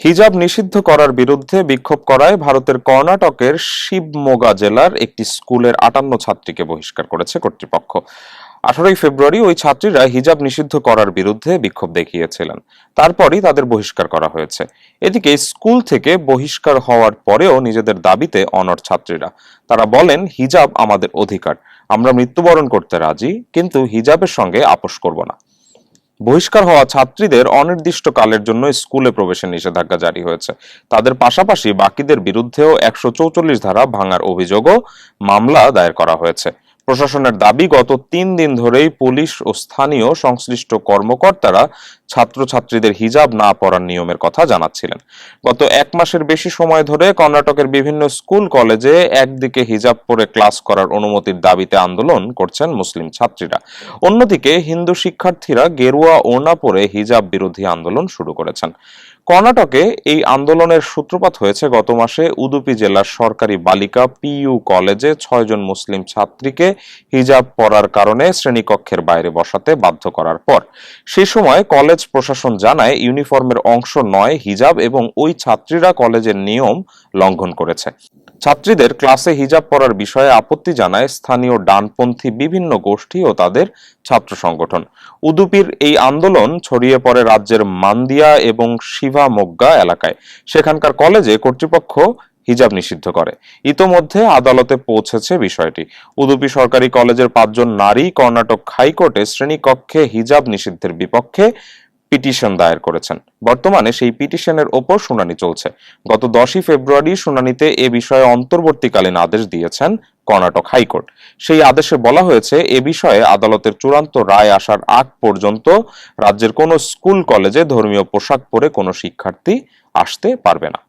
হিজাব নিষিদ্ধ করার বিরুদ্ধে বিক্ষোভ করায় ভারতের কর্ণাটকের শিবমোগা জেলার একটি স্কুলের আটান্ন ছাত্রীকে বহিষ্কার করেছে কর্তৃপক্ষ। আঠারোই ফেব্রুয়ারি ওই ছাত্রীরা হিজাব নিষিদ্ধ করার বিরুদ্ধে বিক্ষোভ দেখিয়েছিলেন। তারপরই তাদের বহিষ্কার করা হয়েছে। এদিকে স্কুল থেকে বহিষ্কার হওয়ার পরেও নিজেদের দাবিতে অনড় ছাত্রীরা। তারা বলেন, হিজাব আমাদের অধিকার। আমরা মৃত্যুবরণ করতে রাজি, কিন্তু হিজাবের সঙ্গে আপোষ করব না। বহিষ্কার হওয়া ছাত্রীদের অনির্দিষ্টকালের জন্য স্কুলে প্রবেশের নিষেধাজ্ঞা জারি হয়েছে। তাদের পাশাপাশি বাকিদের বিরুদ্ধেও একশো ধারা ভাঙার অভিযোগও মামলা দায়ের করা হয়েছে। প্রশাসনের দাবি, গত তিন দিন ধরেই পুলিশ ও স্থানীয় সংশ্লিষ্ট কর্মকর্তারা ছাত্রছাত্রীদের হিজাব না পরার নিয়মের কথা জানাচ্ছিলেন। গত এক মাসের বেশি সময় ধরে কর্ণাটকের বিভিন্ন স্কুল, কলেজে একদিকে হিজাব পরে ক্লাস করার অনুমতির দাবিতে আন্দোলন করছেন মুসলিম ছাত্রীরা। অন্যদিকে হিন্দু শিক্ষার্থীরা গেরুয়া ওনা পরে হিজাব বিরোধী আন্দোলন শুরু করেছেন। কর্ণাটকে এই আন্দোলনের সূত্রপাত হয়েছে গত মাসে উদুপি জেলার সরকারি বালিকা পিইউ কলেজে ছয়জন মুসলিম ছাত্রীকে হিজাব পরার কারণে শ্রেণীকক্ষের বাইরে বসাতে বাধ্য করার পর। সে সময় কলেজ প্রশাসন জানায় ইউনিফর্মের অংশ নয় হিজাব এবং ওই ছাত্রীরা কলেজের নিয়ম লঙ্ঘন করেছে। ছাত্রীদের ক্লাসে হিজাব পরার বিষয়ে আপত্তি জানায় স্থানীয় ডানপন্থী বিভিন্ন গোষ্ঠী ও তাদের ছাত্র সংগঠন। উদুপির এই আন্দোলন ছড়িয়ে পড়ে রাজ্যের মান্দিয়া এবং শিভা মোগ্গা এলাকায়। সেখানকার কলেজে কর্তৃপক্ষ হিজাব নিষিদ্ধ করে। ইতোমধ্যে আদালতে পৌঁছেছে বিষয়টি। উদুপি সরকারি কলেজের পাঁচজন নারী কর্ণাটক হাইকোর্টে শ্রেণীকক্ষে হিজাব নিষিদ্ধের বিপক্ষে পিটিশন দায়ের করেছেন। বর্তমানে সেই পিটিশনের ওপর শুনানি চলছে। গত দশই ফেব্রুয়ারি শুনানিতে এ বিষয়ে অন্তর্বর্তীকালীন আদেশ দিয়েছেন কর্ণাটক হাইকোর্ট। সেই আদেশে বলা হয়েছে, এ বিষয়ে আদালতের চূড়ান্ত রায় আসার আগ পর্যন্ত রাজ্যের কোনো স্কুল, কলেজে ধর্মীয় পোশাক পরে কোনো শিক্ষার্থী আসতে পারবে না।